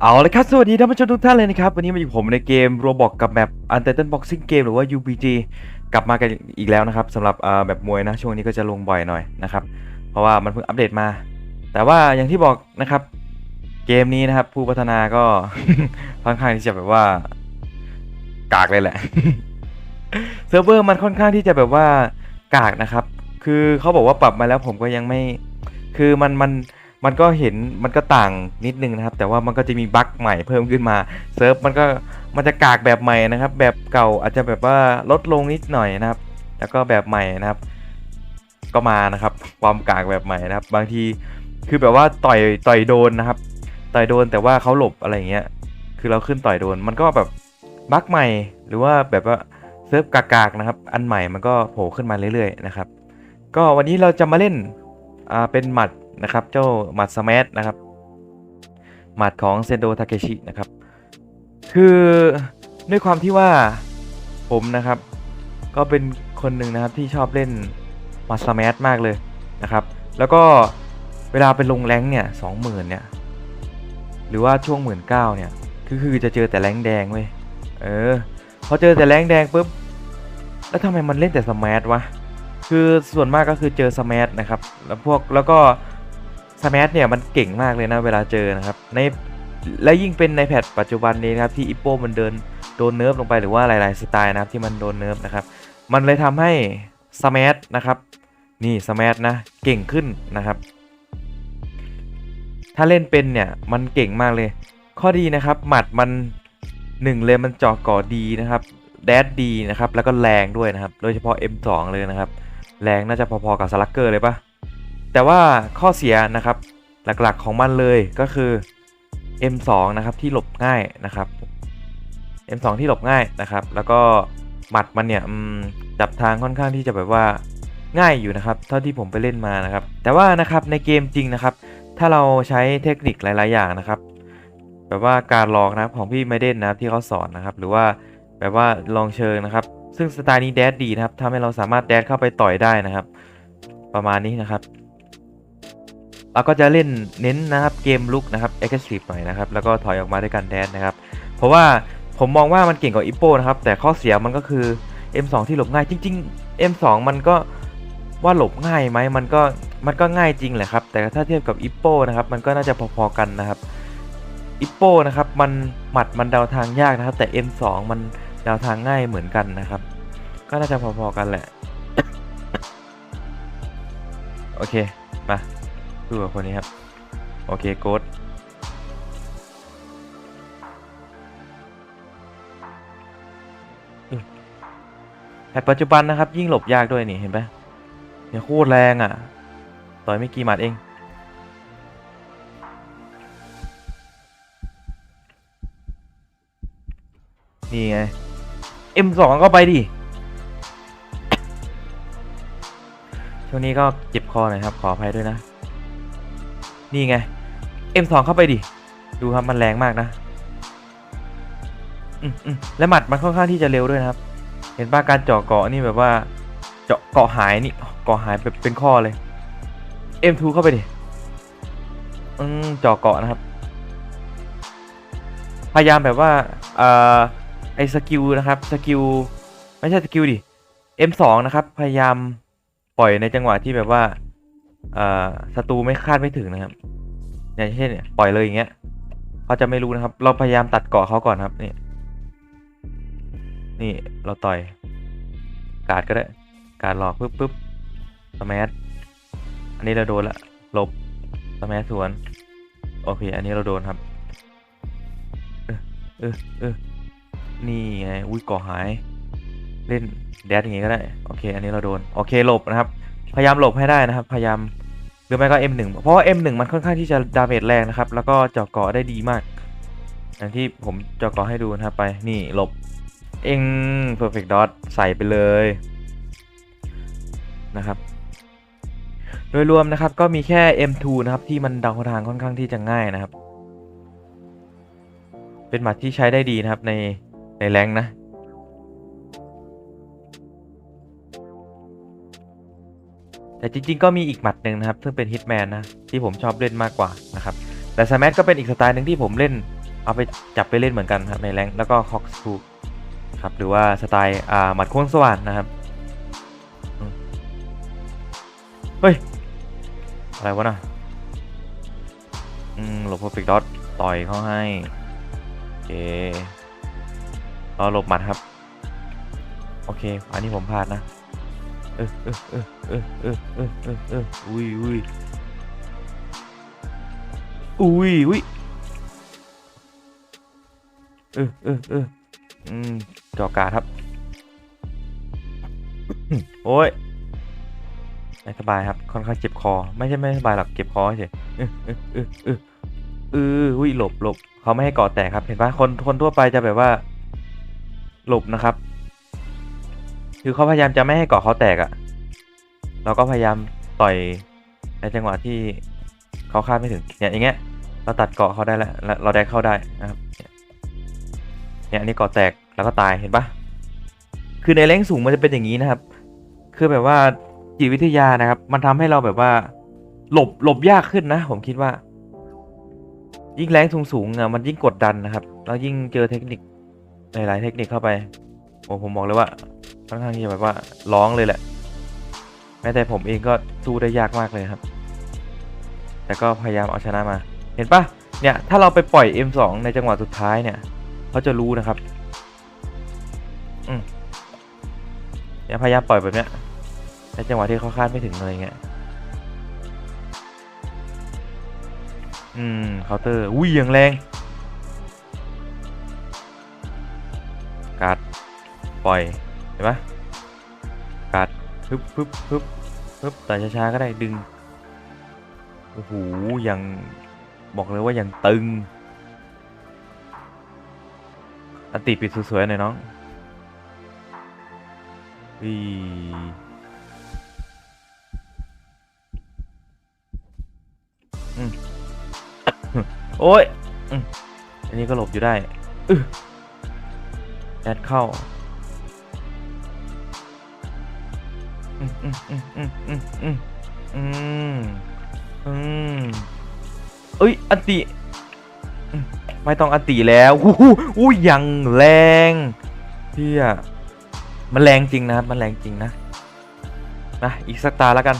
เอาละครับ สวัสดีท่านผู้ชมทุกท่านเลยนะครับ วันนี้มาอยู่ผมในเกม Roblox กับแมป Untitled Boxing Game หรือว่า UBG กลับมากันอีกแล้วนะครับสำหรับแบบมวยนะ ช่วงนี้ก็จะลงบ่อยหน่อยนะครับ เพราะว่ามันเพิ่งอัปเดตมา แต่ว่าอย่างที่บอกนะครับ เกมนี้นะครับ ผู้พัฒนาก็ค่อนข้างที่จะแบบว่า กากเลยแหละเซิร์ฟเวอร์มันค่อนข้างที่จะแบบว่ากากนะครับ คือเขาบอกว่าปรับมาแล้วผมก็ยังไม่ คือมันมัน มันก็เห็นมันก็ต่างนิดนึงนะครับ แต่ว่ามันก็จะมีบั๊กใหม่เพิ่มขึ้นมาเซิร์ฟมันก็มันจะกากแบบใหม่นะครับ แบบเก่าอาจจะแบบว่าลดลงนิดหน่อยนะครับ แล้วก็แบบใหม่นะครับ ก็มานะครับ ความกากแบบใหม่นะครับ บางทีคือแบบว่าต่อยต่อยโดนนะครับ ต่อยโดนแต่ว่าเขาหลบอะไรเงี้ย คือเราขึ้นต่อยโดน มันก็แบบบั๊กใหม่ หรือว่าแบบว่าเซิร์ฟกากๆนะครับ อันใหม่มันก็โผล่ขึ้นมาเรื่อยๆนะครับ ก็วันนี้เราจะมาเล่นอ่าเป็นหมัด นะครับ เจ้าหมัดสมัทนะครับ หมัดของเซนโดทาเคชินะครับ คือด้วยความที่ว่าผมนะครับ ก็เป็นคนหนึ่งนะครับที่ชอบเล่นหมัดสมัทมากเลยนะครับ แล้วก็เวลาไปลงแรงเนี่ยสองหมื่นเนี่ย หรือว่าช่วงหมื่นเก้าเนี่ยคือคือจะเจอแต่แรงแดงเว้ย เออ พอเจอแต่แรงแดงปุ๊บ แล้วทำไมมันเล่นแต่สมัทวะ คือส่วนมากก็คือเจอสมัทนะครับ แล้วพวกแล้วก็ สมัทเนี่ยมันเก่งมากเลยนะเวลาเจอนะครับในและยิ่งเป็นในแพทปัจจุบันนี้นะครับที่อิปโปมันเดินโดนเนิร์ฟลงไปหรือว่าหลายๆสไตล์นะครับที่มันโดนเนิร์ฟนะครับมันเลยทำให้สมัทนะครับนี่สมัทนะเก่งขึ้นนะครับ ถ้าเล่นเป็นเนี่ยมันเก่งมากเลย ข้อดีนะครับหมัดมันหนึ่งเลยมันเจาะก่อดีนะครับแดดดีนะครับแล้วก็แรงด้วยนะครับโดยเฉพาะ M2 เลยนะครับแรงน่าจะพอๆกับสลักเกอร์เลยปะ แต่ว่าข้อเสียนะครับหลักๆของมันเลยก็คือ M2 นะครับที่หลบง่ายนะครับ M2 ที่หลบง่ายนะครับ แล้วก็หมัดมันเนี่ยจับทางค่อนข้างที่จะแบบว่าง่ายอยู่นะครับ เท่าที่ผมไปเล่นมานะครับ แต่ว่านะครับในเกมจริงนะครับ ถ้าเราใช้เทคนิคหลาย ๆ อย่างนะครับ แบบว่าการลองนะครับของพี่ไมเดนนะครับที่เขาสอนนะครับ หรือว่าแบบว่าลองเชิงนะครับ ซึ่งสไตล์นี้แดดดีนะครับทำให้เราสามารถแดดเข้าไปต่อยได้นะครับ ประมาณนี้นะครับ เราก็จะเล่นเน้นนะครับเกมลุกนะครับ aggressive หน่อยนะครับ แล้วก็ถอยออกมาด้วยการแดดนะครับ เพราะว่าผมมองว่ามันเก่งกว่าอิปโปนะครับ แต่ข้อเสียมันก็คือ M2 ที่หลบง่ายจริง ๆ M2 มันก็ว่าหลบง่ายไหมมันก็มันก็ง่ายจริงแหละครับ แต่ถ้าเทียบกับอิปโปนะครับ มันก็น่าจะพอๆกันนะครับอิปโปนะครับ มันหมัดมันเดาทางยากนะครับ แต่ M2 มันเดาทางง่ายเหมือนกันนะครับ ก็น่าจะพอๆกันแหละ โอเค มา ดูกับคนนี้ครับ โอเคโกดแต่ปัจจุบันนะครับ ยิ่งหลบยากด้วยนี่เห็นไหมเนี่ยโคตรแรงอะ ต่อยไม่กี่หมัดเอง นี่ไง M2 ก็ไปดิช่วงนี้ก็เจ็บคอหน่อยครับ ขออภัยด้วยนะ นี่ไง M2 เข้าไปดิ ดูครับมันแรงมากนะอืมอและหมัดมันค่อนข้างที่จะเร็วด้วยนะครับ เห็นป่ะการเจาะเกาะนี่แบบว่า เจาะเกาะหายนี่เกาะหายแบบเป็นข้อเลย M2 เข้าไปดิอืมเจาะเกาะนะครับ พยายามแบบว่าเอ่อไอสกิลนะครับสกิลไม่ใช่สกิลดิ M2 นะครับ พยายามปล่อยในจังหวะที่แบบว่า ศัตรูไม่คาดไม่ถึงนะครับอย่างเช่นเนี่ยปล่อยเลยอย่างเงี้ยเขาจะไม่รู้นะครับ เราพยายามตัดเกาะเขาก่อนครับนี่นี่เราต่อย การ์ดก็ได้ การดหลอกปุ๊บปุ๊บสมัทอันนี้เราโดนละหลบสมัทสวน โอเค อันนี้เราโดนครับ เออเออเออนี่ไงอุ้ยก่อหาย เล่นแดดอย่างงี้ก็ได้ โอเค อันนี้เราโดน โอเคหลบนะครับ พยายามหลบให้ได้นะครับ พยายาม รือไม่ก็ M1 เพราะว่า M1 มันค่อนข้างที่จะดาเมจแรงนะครับ แล้วก็เจาะเกาะได้ดีมาก อย่างที่ผมเจาะเกาะให้ดูนะครับไป นี่หลบ เอง perfect dot ใส่ไปเลยนะครับ โดยรวมนะครับก็มีแค่ M2 นะครับที่มันเดาทางค่อนข้างที่จะง่ายนะครับ เป็นหมัดที่ใช้ได้ดีนะครับในในแรงนะ แต่จริง ๆ ก็มีอีกหมัดหนึ่งนะครับ ซึ่งเป็นฮิตแมนนะ ที่ผมชอบเล่นมากกว่านะครับ แต่สมัทก็เป็นอีกสไตล์หนึ่งที่ผมเล่น เอาไปจับไปเล่นเหมือนกันครับในแรงแล้วก็คอกสูครับหรือว่าสไตล์อ่าหมัดโค้งสว่านนะครับเฮ้ย อะไรวะนะอืมหลบ perfect dot ต่อยเขาให้โอเครอหลบหมัดครับ โอเค อันนี้ผมพลาดนะ เออเออเออ เออเออเออเออเอออุ้ยอุ้ยอุ้ยอุ้ยเออเออเอออืมจอกาครับโอ้ยไม่สบายครับ ค่อนข้างเจ็บคอ ไม่ใช่ไม่สบายหรอกเจ็บคอเฉยเออเออเออเออเอออุ้ยหลบหลบเขาไม่ให้เกาะแตกครับ เห็นปะคนคนทั่วไปจะแบบว่า หลบนะครับ คือเขาพยายามจะไม่ให้เกาะเขาแตกอะ่ะ เราก็พยายามต่อยในจังหวะที่เขาคาดไม่ถึงเนี่ยอย่างเงี้ยเราตัดเกาะเขาได้แล้วเราได้เข้าได้นะครับเนี่ยอันนี้เกาะแตกแล้วก็ตายเห็นปะคือในแรงสูงมันจะเป็นอย่างนี้นะครับ คือแบบว่าจิตวิทยานะครับ มันทำให้เราแบบว่า หลบหลบยากขึ้นนะ ผมคิดว่า ยิ่งแรงสูงสูงอะมันยิ่งกดดันนะครับ แล้วยิ่งเจอเทคนิคหลายๆเทคนิคเข้าไปโอ้ผมบอกเลยว่าค่อนข้างที่จะแบบว่าร้องเลยแหละ แม้แต่ผมเองก็สู้ได้ยากมากเลยครับ แต่ก็พยายามเอาชนะมา เห็นปะเนี่ย ถ้าเราไปปล่อย M2 ในจังหวะสุดท้ายเนี่ยเขาจะรู้นะครับ อืมเนี่ยพยายามปล่อยแบบเนี้ยในจังหวะที่เขาคาดไม่ถึงเลยเงี้ย อืมเคาน์เตอร์ อุ้ยอย่างแรงกาดปล่อย เห็นปะกาด ปึ๊บปึ๊บปึ๊บปึ๊บแต่ช้าๆก็ได้ดึงโอ้โหอย่างบอกเลยว่าอย่างตึงอติปิดสวยๆหน่อยน้องอีอืมโอ้ยอันนี้ก็หลบอยู่ได้แอดเข้า อืมอืมอืมอืมอืมเอ้ยอติไม่ต้องอติแล้วอู้หู้ยังแรงเพี่ยมันแรงจริงนะมันแรงจริงนะนะอีกสักตาแล้วกัน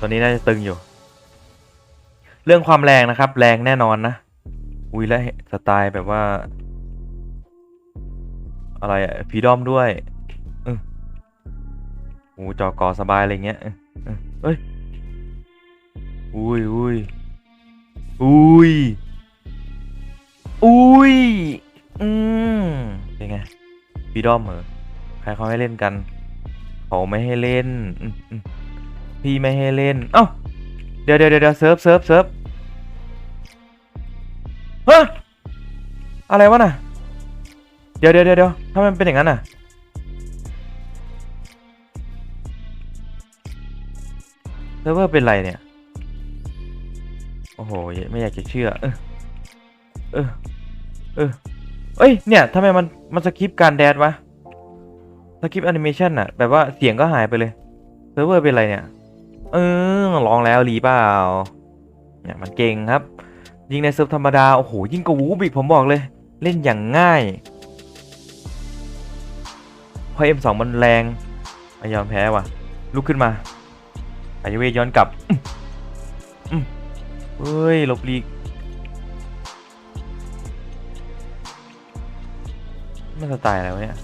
ตอนนี้น่าจะตึงอยู่ เรื่องความแรงนะครับ แรงแน่นอนนะ อุ้ยและสไตล์แบบว่า อะไรอะพีดอมด้วยเออโอ้จอกอสบายอะไรเงี้ยเอ้ยอุ้ยอุ้ยอุ้ยอุ้ยอืมเป็นไงพีดอมเหรอใครเขาให้เล่นกันเขาไม่ให้เล่นพี่ไม่ให้เล่นเอ้าเดี๋ยวเดี๋ยวเดี๋ยวเซิร์ฟเซิร์ฟเซิร์ฟฮะอะไรวะน่ะ เดี๋ยวเดี๋ยวเดี๋ยวทำไมมันเป็นอย่างนั้นอะ เซิร์ฟเวอร์เป็นไรเนี่ย โอ้โห ไม่อยากจะเชื่อ เออ เออ เออเอ้ย เนี่ยทำไมมัน มันสคิปการแดดวะ สคิปแอนิเมชันอะแบบว่าเสียงก็หายไปเลย เซิร์ฟเวอร์เป็นไรเนี่ย เออ ลองแล้วรีเปล่า เนี่ยมันเก่งครับ ยิงในเซิร์ฟธรรมดา โอ้โห ยิ่งกว่าวูบิกผมบอกเลย เล่นอย่างง่าย เพราะ M2 มันแรงไม่ยอมแพ้ว่ะ ลุกขึ้นมาอายเวย้อนกลับอื้ออื้อเฮ้ยหลบลีกมันสไตล์อะไรวะเนี่ย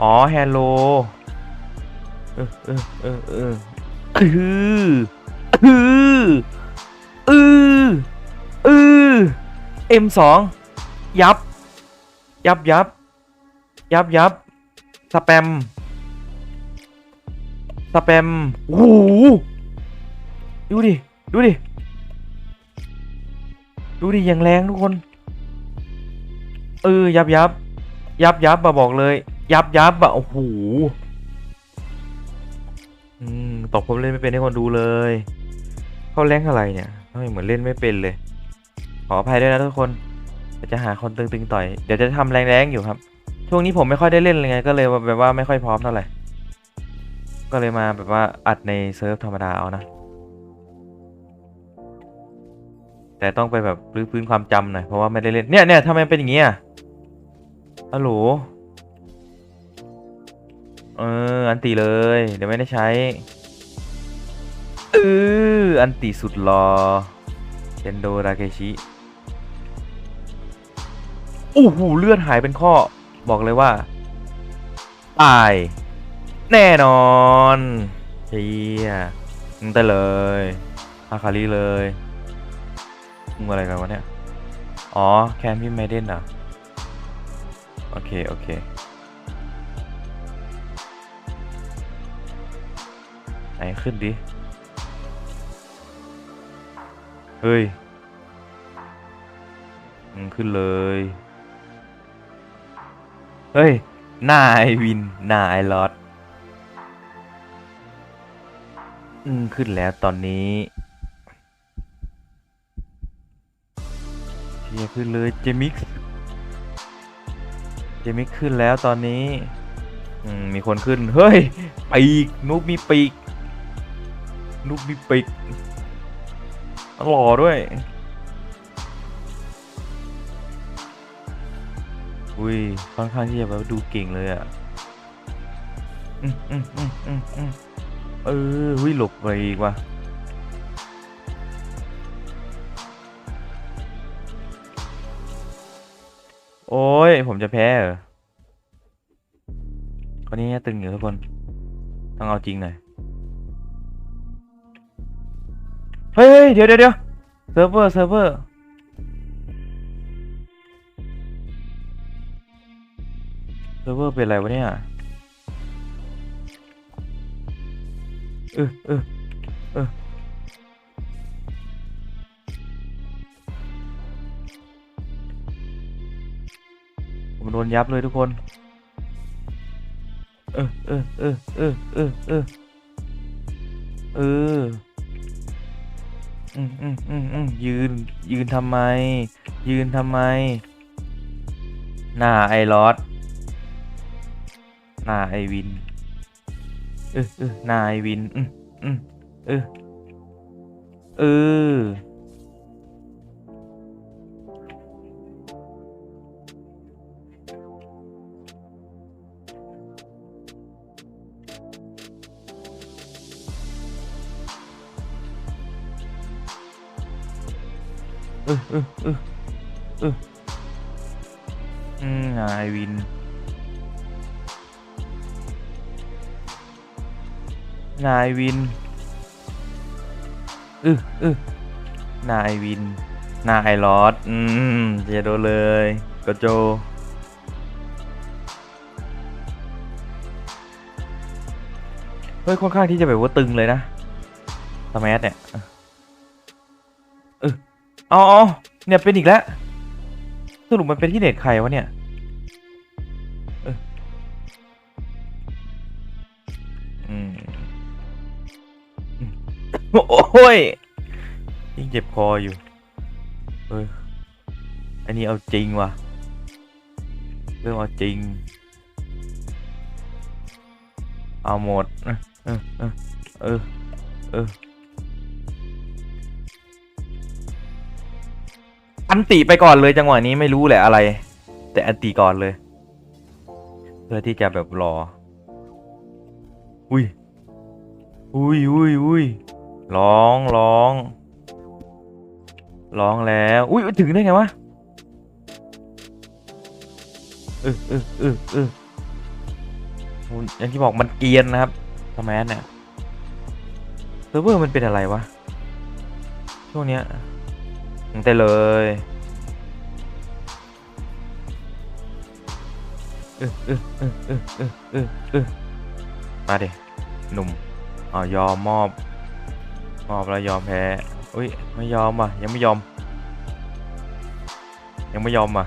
อ๋อแฮลโล เออเออเออเออเออเออเออเออ M2 ยับ ยับยับ ยับยับ สแปม สแปมโอ้โหดูดิ ดูดิ ดูดิ อย่างแรงทุกคน เออ ยับยับ ยับยับมาบอกเลย ยับยับอะโอ้โหอืมตบผมเล่นไม่เป็นให้คนดูเลย เขาแรงอะไรเนี่ยทำไมเหมือนเล่นไม่เป็นเลย ขออภัยด้วยนะทุกคน จะหาคนตึงๆต่อย เดี๋ยวจะทำแรงๆอยู่ครับ ช่วงนี้ผมไม่ค่อยได้เล่นเลยไง ก็เลยแบบว่าไม่ค่อยพร้อมเท่าไหร่ ก็เลยมาแบบว่าอัดในเซิร์ฟธรรมดาเอานะ แต่ต้องไปแบบรื้อฟื้นความจำหน่อย เพราะว่าไม่ได้เล่น เนี่ยเนี่ยทำไมเป็นอย่างงี้อะฮัลโหลเออ อันตีเลย เดี๋ยวไม่ได้ใช้เอออันตีสุดรอเคนโดราเกชิ อ้โหเลือดหายเป็นข้อ บอกเลยว่า ตาย แน่นอนเฮียมึงได้เลยอาคาริเลยมึงอะไรกันวะเนี่ย อ๋อ แคนพี่ไมเดนเหรอโอเค โอเคไหนขึ้นดิ เฮ้ย มึงขึ้นเลย เฮ้ย หน้าไอวิน หน้าไอลอดอืมขึ้นแล้วตอนนี้เชียขึ้นเลยเจมิกเจมิกขึ้นแล้วตอนนี้ อืม มีคนขึ้น เฮ้ย ปีก นุกมีปีก นุกมีปีกหล่อด้วย อุ้ยค่อนข้างที่จะแบบดูเก่งเลยอะอืมอืมอืมอืมอืมเออหุ้ยหลบไปอีกว่ะโอ้ย ผมจะแพ้เหรอคนนี้ตึงอยู่ทุกคน ต้องเอาจริงหน่อย เฮ้ยเฮ้ยเดี๋ยวเดี๋ยวเดี๋ยวเซิร์ฟเวอร์ เซิร์ฟเวอร์ เซิร์ฟเวอร์เป็นอะไรวะเนี่ยเออเออเออผมโดนยับเลยทุกคน เออเออเออเออเออเออเอออืมอืมอืมอืมยืน ยืนทำไม ยืนทำไม หน้าไอรอด นาไอวิน เออเออนาไอวิน อืมอืมเออ เออ เออเออเออเอออืมนายวิน นายวินเออเอนายวิน นายลอดอืมจะโดนเลยกระโจ เฮ้ย ค่อนข้างที่จะแบบว่าตึงเลยนะสมัสเนี่ยเอออ๋อเนี่ยเป็นอีกแล้วสรุปมันเป็นที่เน็ตใครวะเนี่ย โอ้ยยิ่งเจ็บคออยู่เอออันนี้เอาจริงว่ะเรื่องเอาจริง เอาหมด เออ เออ เออ เออ อันติไปก่อนเลยจังหวะนี้ไม่รู้แหละอะไร แต่อันติก่อนเลย เพื่อที่จะแบบรอ อุ้ย อุ้ยอุ้ยอุ้ย ร้องร้อง ร้องแล้ว อุ้ยถึงได้ไงวะเออเออเออเออโอ้ยอย่างที่บอกมันเกียนนะครับทำไมเนี่ยเซิร์ฟเวอร์มันเป็นอะไรวะ ช่วงเนี้ยตั้งแต่เลยเออเออเออเออเออเออเออมาดิหนุ่มอ๋อยอมมอบ มอบแล้วยอมแพ้อุ้ยไม่ยอมอะยังไม่ยอม ยังไม่ยอมอะ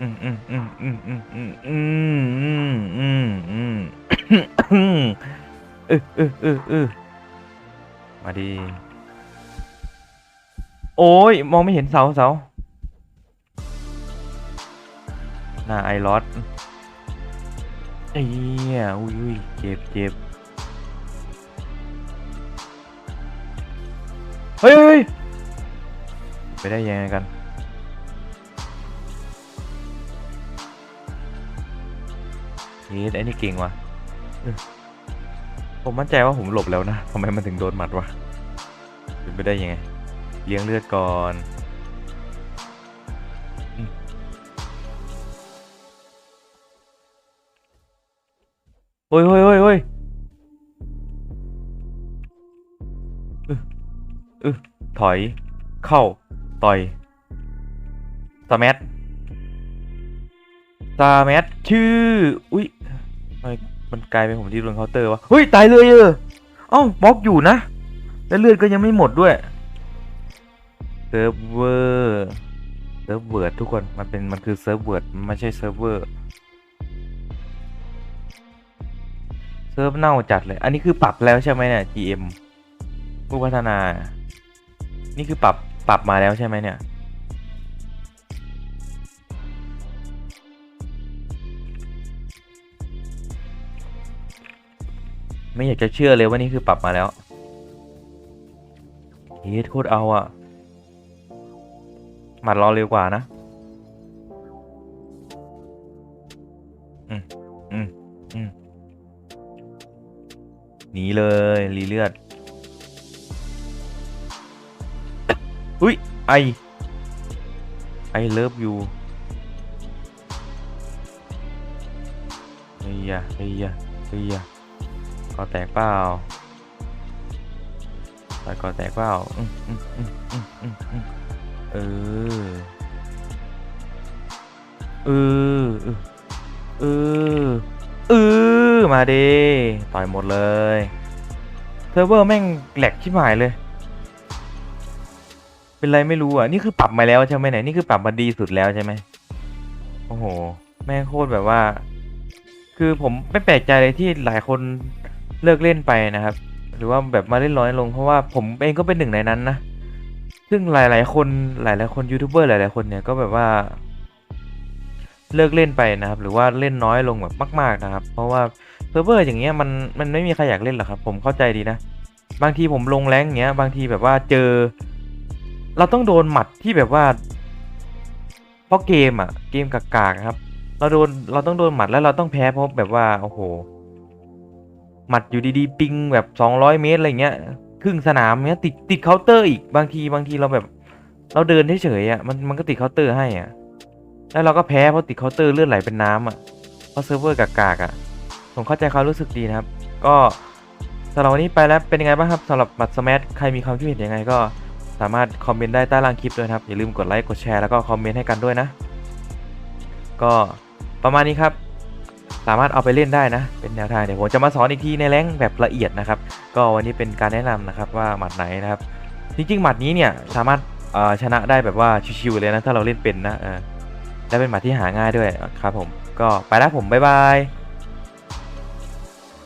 อืมอืมอืมอืมอืมอืมอืมอืมอืมอืมอืมออเออเออเออมาดี โอ้ย มองไม่เห็นเสาเสา หน้าไอรอสไอ้เหี้ยอุ้ยอุ้ยเจ็บเจ็บเฮ้ยไปได้ยังไงกันเฮ้ยไอ้นี่เก่งว่ะผมมั่นใจว่าผมหลบแล้วนะทำไมมันถึงโดนหมัดวะเป็นไปได้ยังไง เลี้ยงเลือดก่อน โอ้ยโอ้ยโอ้ยโอ้ยอึอึถอย เข้า ต่อยสแมัทสแมัทชื่อ อุ้ยทำไมมันกลายเป็นผมที่โดนเคาน์เตอร์วะ เฮ้ย ตายเลยเออเอ้าบล็อกอยู่นะ แล้วเลือดก็ยังไม่หมดด้วย เซิร์ฟเวอร์ เซิร์ฟเวิร์ดทุกคน มันเป็น มันคือเซิร์ฟเวิร์ดไม่ใช่เซิร์ฟเวอร์ ซิร์ฟเน่าจัดเลย อันนี้คือปรับแล้วใช่ไหมเนี่ย GM ผู้พัฒนา นี่คือปรับปรับมาแล้วใช่ไหมเนี่ย ไม่อยากจะเชื่อเลยว่านี่คือปรับมาแล้วเฮ้ยโคตรเอาอะหมัดรอเร็วกว่านะ หนีเลยรีเลือด อุ้ยไอไอเลิฟยูเฮียเฮียเฮียก่อแตกเปล่าต่อยก่อแตกเปล่าอืมอืมอืมอืมอืมเออ เออ เออ ออมาดิต่อยหมดเลยเซิร์ฟเวอร์แม่งแหลกชิบหายเลย เป็นไรไม่รู้อะ นี่คือปรับมาแล้วใช่ไหมเนี่ยนี่คือปรับมาดีสุดแล้วใช่ไหมโอ้โห แม่งโคตรแบบว่า คือผมไม่แปลกใจเลยที่หลายคนเลิกเล่นไปนะครับ หรือว่าแบบมาเล่นน้อยลงเพราะว่าผมเองก็เป็นหนึ่งในนั้นนะ ซึ่งหลาย ๆ คนหลาย ๆ คนยูทูบเบอร์หลาย ๆ คนเนี่ยก็แบบว่า เลิกเล่นไปนะครับ หรือว่าเล่นน้อยลงแบบมาก ๆนะครับ เพราะว่าเซิร์ฟเวอร์อย่างเงี้ยมันมันไม่มีใครอยากเล่นหรอกครับ ผมเข้าใจดีนะ บางทีผมลงแรงเงี้ย บางทีแบบว่าเจอ เราต้องโดนหมัดที่แบบว่า เพราะเกมอะเกมกากๆครับ เราโดนเราต้องโดนหมัดแล้วเราต้องแพ้เพราะแบบว่าโอ้โหหมัดอยู่ดีๆ ปิงแบบสองร้อยเมตรอะไรเงี้ยครึ่งสนามเงี้ยติดติดเคาน์เตอร์อีกบางทีบางทีเราแบบ เราเดินเฉยๆอะมันมันก็ติดเคาน์เตอร์ให้อะ แล้วเราก็แพ้เพราะติดเคาน์เตอร์เลือดไหลเป็นน้ำอะ เพราะเซิร์ฟเวอร์กากๆอะ ผมเข้าใจควารู้สึกดีนะครับ ก็สำหรับวันนี้ไปแล้วเป็นยังไงบ้างครับสำหรับบัตรสมัทใครมีความคิดเห็นยังไงก็สามารถคอมเมนต์ได้ใต้ล่างคลิปด้วยครับ อย่าลืมกดไลค์กดแชร์แล้วก็คอมเมนต์ให้กันด้วยนะ ก็ประมาณนี้ครับ สามารถเอาไปเล่นได้นะ เป็นแนวทางเดี๋ยวผมจะมาสอนอีกทีในแรงแบบละเอียดนะครับ ก็วันนี้เป็นการแนะนำนะครับว่าหมัดไหนนะครับ จริงๆหมัดนี้เนี่ยสามารถชนะได้แบบว่าชิวๆเลยนะถ้าเราเล่นเป็นนะ และเป็นหมัดที่หาง่ายด้วยครับผม ก็ไปแล้วผมบ๊ายบาย